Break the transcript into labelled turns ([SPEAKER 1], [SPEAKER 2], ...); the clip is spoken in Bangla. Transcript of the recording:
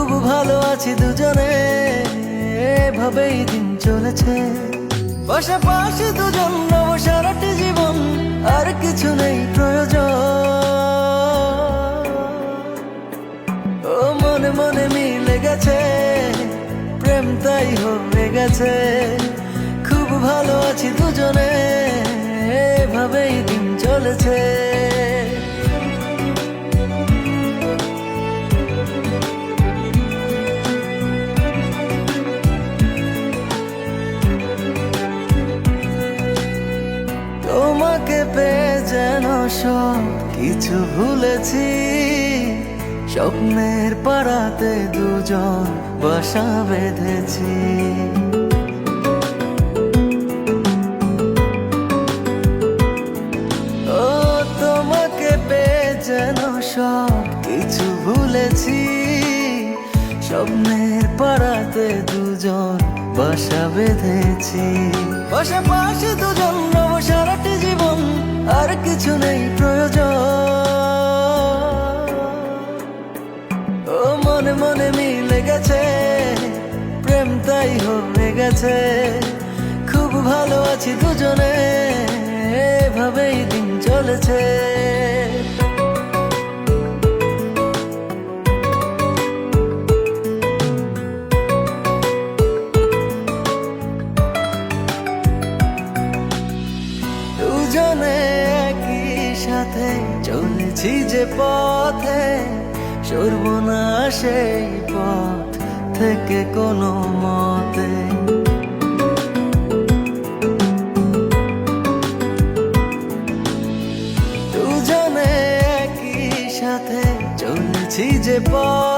[SPEAKER 1] খুব ভালো আছি দুজনে, এভাবেই দিন চলেছে। পাশাপাশি দুজন নব সারাটি জীবন, আর কিছু নেই প্রয়োজন। ও মনে মনে মিলে গেছে, প্রেম তাই হয়ে গেছে। সব কিছু ভুলেছি। স্বপ্নের পাড়াতে দুজন বাসা বেঁধেছি। ও, তোমাকে পেয়ে যেন সব কিছু ভুলেছি। স্বপ্নের পাড়াতে দুজন বাসা বেঁধেছি। দুজন নব সারাটি জীবন আর কিছু নেই প্রয়োজন। ও মনে মনে মিলে গেছে, প্রেম তাই হয়ে গেছে। খুব ভালো আছি দুজনে, এভাবেই দিন চলেছে। একই সাথে চলেছি যে পথে সর্বনা সেই পথ থেকে কোনো মতে। দুজনে একই সাথে চলছি যে পথ